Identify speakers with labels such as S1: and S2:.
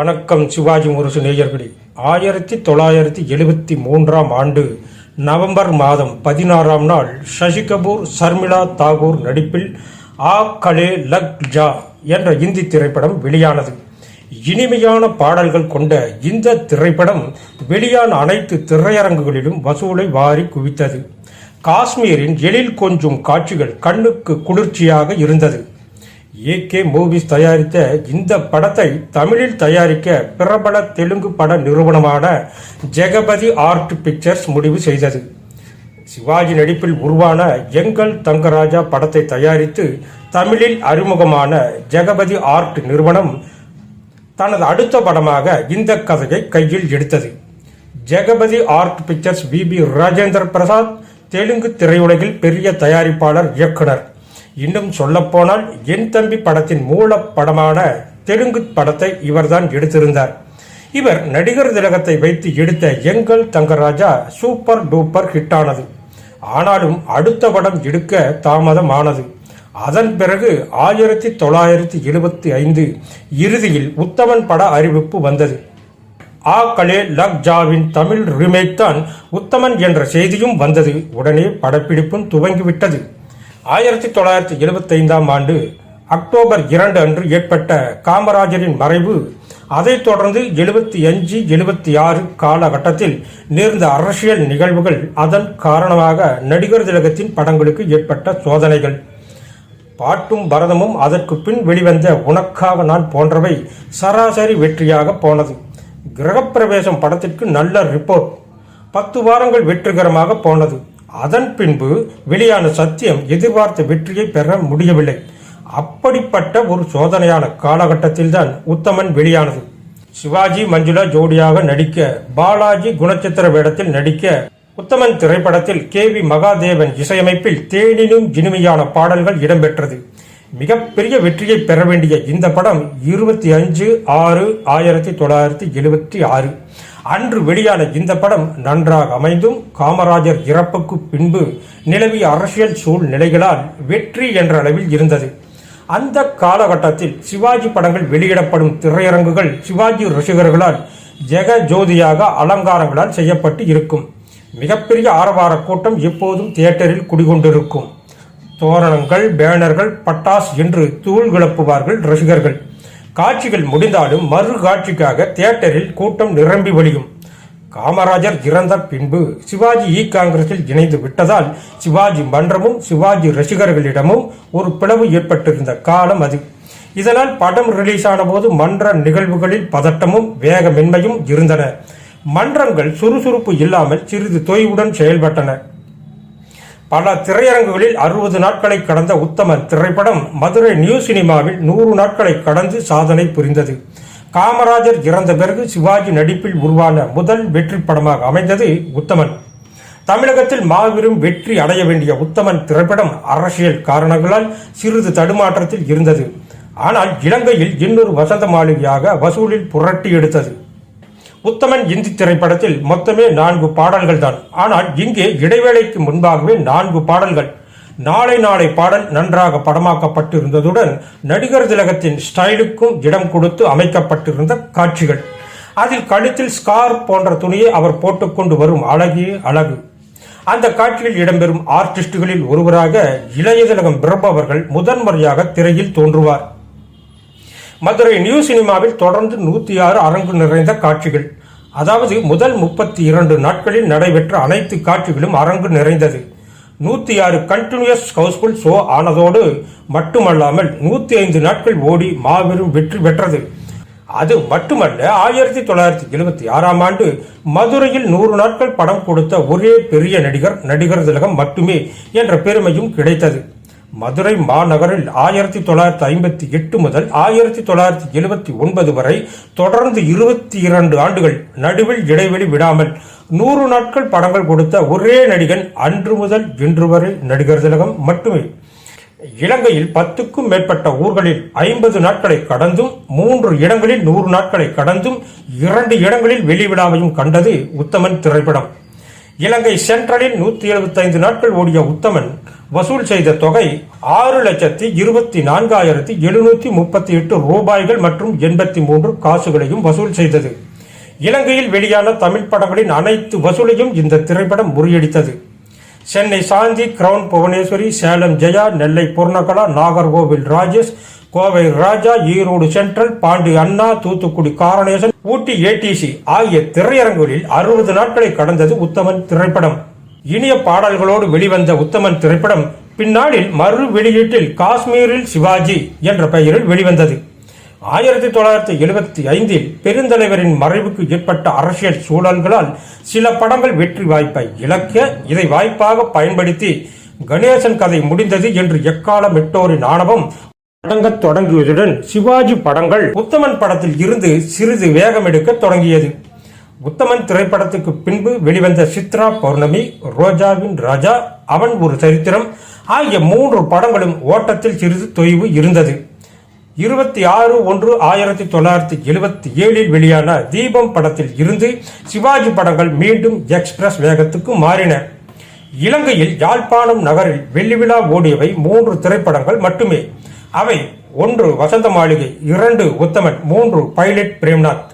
S1: வணக்கம் சிவாஜி முரசு நேயர்களே. ஆயிரத்தி தொள்ளாயிரத்தி எழுபத்தி மூன்றாம் ஆண்டு நவம்பர் மாதம் பதினாறாம் நாள் சசி கபூர் சர்மிளா தாகூர் நடிப்பில் ஆ கலே லக் ஜா என்ற இந்தி திரைப்படம் வெளியானது. இனிமையான பாடல்கள் கொண்ட இந்த திரைப்படம் வெளியான அனைத்து திரையரங்குகளிலும் வசூலை வாரி குவித்தது. காஷ்மீரின் எழில் கொஞ்சும் காட்சிகள் கண்ணுக்கு குளிர்ச்சியாக இருந்தது. ஏகே மூவிஸ் தயாரித்த இந்த படத்தை தமிழில் தயாரிக்க பிரபல தெலுங்கு பட நிறுவனமான ஜெகபதி ஆர்ட் பிக்சர்ஸ் முடிவு செய்தது. சிவாஜி நடிப்பில் உருவான எங்கள் தங்கராஜா படத்தை தயாரித்து தமிழில் அறிமுகமான ஜெகபதி ஆர்ட் நிறுவனம் தனது அடுத்த படமாக இந்த கதையை கையில் எடுத்தது. Jagapathi art pictures V B Rajendra Prasad Telugu திரையுலகில் பெரிய தயாரிப்பாளர் இயக்குனர். இன்னும் சொல்லப்போனால் என் தம்பி படத்தின் மூல படமான தெலுங்கு படத்தை இவர்தான் எடுத்திருந்தார். இவர் நடிகர் திலகத்தை வைத்து எடுத்த எங்கள் தங்கராஜா சூப்பர் டூப்பர் ஹிட்டானது. ஆனாலும் அடுத்த படம் எடுக்க தாமதமானது. அதன் பிறகு ஆயிரத்தி தொள்ளாயிரத்தி எழுபத்தி ஐந்து இறுதியில் உத்தமன் பட அறிவிப்பு வந்தது. ஆ கலே லக் ஜாவின் தமிழ் ரிமேக் தான் உத்தமன் என்ற செய்தியும் வந்தது. உடனே படப்பிடிப்பும் துவங்கிவிட்டது. ஆயிரத்தி தொள்ளாயிரத்தி எழுபத்தி ஐந்தாம் ஆண்டு அக்டோபர் இரண்டு அன்று ஏற்பட்ட காமராஜரின் மறைவு அதைத் தொடர்ந்து எழுபத்தி அஞ்சு எழுபத்தி ஆறு காலகட்டத்தில் நேர்ந்த அரசியல் நிகழ்வுகள் அதன் காரணமாக நடிகர் திலகத்தின் படங்களுக்கு ஏற்பட்ட சோதனைகள். பாட்டும் பரதமும் அதற்கு பின் வெளிவந்த உனக்காக நான் போன்றவை சராசரி வெற்றியாக போனது. கிரகப்பிரவேசம் படத்திற்கு நல்ல ரிப்போர்ட் பத்து வாரங்கள் வெற்றிகரமாக போனது. அதன் பின்பு வெளியான சத்தியம் எதிர்பார்த்த வெற்றியை பெற முடியவில்லை. அப்படிப்பட்ட ஒரு சோதனையான காலகட்டத்தில்தான் உத்தமன் வெளியானது. சிவாஜி மஞ்சுளா ஜோடியாக நடிக்க பாலாஜி குணச்சித்திர வேடத்தில் நடிக்க உத்தமன் திரைப்படத்தில் கே வி மகாதேவன் இசையமைப்பில் தேனினும் இனிமையான பாடல்கள் இடம்பெற்றது. மிகப்பெரிய வெற்றியை பெற வேண்டிய இந்த படம் இருபத்தி அஞ்சு ஆறு ஆயிரத்தி தொள்ளாயிரத்தி எழுபத்தி ஆறு. அன்று வெளியான இந்த படம் நன்றாக அமைந்தும் காமராஜர் இறப்புக்கு பின்பு நிலவிய அரசியல் சூழ்நிலைகளால் வெற்றி என்ற அளவில் இருந்தது. அந்த காலகட்டத்தில் சிவாஜி படங்கள் வெளியிடப்படும் திரையரங்குகள் சிவாஜி ரசிகர்களால் ஜெக ஜோதியாக அலங்காரங்களால் செய்யப்பட்டு இருக்கும். மிகப்பெரிய ஆரவார கூட்டம் எப்போதும் தியேட்டரில் குடிகொண்டிருக்கும். தோரணங்கள் பேனர்கள் பட்டாஸ் என்று தூள் கிளப்புவார்கள் ரசிகர்கள். காட்சிகள் முடிந்தாலும் மறு காட்சிக்காக தியேட்டரில் கூட்டம் நிரம்பி வழியும். காமராஜர் இறந்த பின்பு சிவாஜி இ காங்கிரஸில் இணைந்து விட்டதால் சிவாஜி மன்றமும் சிவாஜி ரசிகர்களிடமும் ஒரு பிளவு ஏற்பட்டிருந்த காலம் அது. இதனால் படம் ரிலீஸ் ஆனபோது மன்ற நிகழ்வுகளில் பதட்டமும் வேகமின்மையும் இருந்தன. மன்றங்கள் சுறுசுறுப்பு இல்லாமல் சிறிது தொய்வுடன் செயல்பட்டன. பல திரையரங்குகளில் அறுபது நாட்களை கடந்த உத்தமன் திரைப்படம் மதுரை நியூ சினிமாவில் நூறு நாட்களை கடந்து சாதனை புரிந்தது. காமராஜர் இறந்த பிறகு சிவாஜி நடிப்பில் உருவான முதல் வெற்றி படமாக அமைந்தது உத்தமன். தமிழகத்தில் மாபெரும் வெற்றி அடைய வேண்டிய உத்தமன் திரைப்படம் அரசியல் காரணங்களால் சிறிது தடுமாற்றத்தில் இருந்தது. ஆனால் இலங்கையில் இன்னொரு வசந்த மாளிகையாக வசூலில் புரட்டி எடுத்தது. உத்தமன் இந்தி திரைப்படத்தில் மொத்தமே நான்கு பாடல்கள் தான் ஆனால் இங்கே இடைவேளைக்கு முன்பாகவே நான்கு பாடல்கள். நாளை நாளை பாடல் நன்றாக படமாக்கப்பட்டிருந்ததுடன் நடிகர் திலகத்தின் ஸ்டைலுக்கும் இடம் கொடுத்து அமைக்கப்பட்டிருந்த காட்சிகள். அதில் கழுத்தில் ஸ்கார் போன்ற துணியை அவர் போட்டுக்கொண்டு வரும் அழகே அழகு. அந்த காட்சியில் இடம்பெறும் ஆர்டிஸ்டுகளில் ஒருவராக இளைய திலகம் பிரபு அவர்கள் முதன்முறையாக திரையில் தோன்றுவார். மதுரை நியூ சினிமாவில் தொடர்ந்து நூற்றி ஆறு அரங்கு நிறைந்த காட்சிகள். அதாவது முதல் முப்பத்தி இரண்டு நாட்களில் நடைபெற்ற அனைத்து காட்சிகளும் அரங்கு நிறைந்தது. நூற்றி ஆறு கண்டினியூஸ் ஹவுஸ்ஃபுல் ஷோ ஆனதோடு மட்டுமல்லாமல் நூற்றி ஐந்து நாட்கள் ஓடி மாபெரும் வெற்றி பெற்றது. அது மட்டுமல்ல ஆயிரத்தி தொள்ளாயிரத்தி எழுபத்தி ஆறாம் ஆண்டு மதுரையில் நூறு நாட்கள் படம் கொடுத்த ஒரே பெரிய நடிகர் நடிகர் திலகம் மட்டுமே என்ற பெருமையும் கிடைத்தது. மதுரை மாநகரில் ஆயிரத்தி தொள்ளாயிரத்தி ஐம்பத்தி எட்டு முதல் ஆயிரத்தி தொள்ளாயிரத்தி எழுபத்தி ஒன்பது வரை தொடர்ந்து இருபத்தி இரண்டு ஆண்டுகள் நடுவில் இடைவெளி விடாமல் நூறு நாட்கள் படங்கள் கொடுத்த ஒரே நடிகன் அன்று முதல் இன்று வரை நடிகர் திலகம் மட்டுமே. இலங்கையில் பத்துக்கும் மேற்பட்ட ஊர்களில் ஐம்பது நாட்களை கடந்தும் மூன்று இடங்களில் நூறு நாட்களை கடந்தும் இரண்டு இடங்களில் வெளிவிழாவையும் கண்டது உத்தமன் திரைப்படம். இலங்கை சென்ட்ரலில் நூத்தி எழுபத்தைந்து நாட்கள் ஓடிய உத்தமன் வசூல் செய்த தொகை ஆறு லட்சத்தி இருபத்தி நான்காயிரத்தி எழுநூத்தி முப்பத்தி எட்டு ரூபாய்கள் மற்றும் எண்பத்தி மூன்று காசுகளையும் வசூல் செய்தது. இலங்கையில் வெளியான தமிழ் படங்களின் அனைத்து வசூலையும் இந்த திரைப்படம் முறியடித்தது. சென்னை சாந்தி கிரவுன் புவனேஸ்வரி சேலம் ஜெயா நெல்லை பூர்ணகலா நாகர்கோவில் ராஜேஷ் கோவை ராஜா ஈரோடு சென்ட்ரல் பாண்டி அண்ணா தூத்துக்குடி காரணேசன் ஊட்டி ஏடிசி ஆகிய திரையரங்குகளில் அறுபது நாட்களை கடந்தது உத்தமன் திரைப்படம். இனிய பாடல்களோடு வெளிவந்த உத்தமன் திரைப்படம் பின்னாளில் மறு வெளியீட்டில் காஷ்மீரில் சிவாஜி என்ற பெயரில் வெளிவந்தது. ஆயிரத்தி தொள்ளாயிரத்தி எழுபத்தி ஐந்தில் பெருந்தலைவரின் மறைவுக்கு ஏற்பட்ட அரசியல் சூழல்களால் சில படங்கள் வெற்றி வாய்ப்பை இழக்க இதை வாய்ப்பாக பயன்படுத்தி கணேசன் கதை முடிந்தது என்று எக்கால மெட்டோரின் ஆணவம் அடங்கத் தொடங்கியதுடன் சிவாஜி படங்கள் உத்தமன் படத்தில் இருந்து சிறிது வேகம் எடுக்க தொடங்கியது. உத்தமன் திரைப்படத்துக்கு பின்பு வெளிவந்த சித்ரா பௌர்ணமி ரோஜாவின் ராஜா அவன் ஒரு சரித்திரம் ஆகிய மூன்று படங்களும் ஓட்டத்தில் சிறிது தொய்வு இருந்தது. இருபத்தி ஆறு ஒன்று ஆயிரத்தி தொள்ளாயிரத்தி எழுபத்தி ஏழில் வெளியான தீபம் படத்தில் இருந்து சிவாஜி படங்கள் மீண்டும் எக்ஸ்பிரஸ் வேகத்துக்கு மாறின. இலங்கையில் யாழ்ப்பாணம் நகரில் வெள்ளி விழா ஓடியவை மூன்று திரைப்படங்கள் மட்டுமே. அவை ஒன்று வசந்த மாளிகை இரண்டு உத்தமன் மூன்று பைலட் பிரேம்நாத்.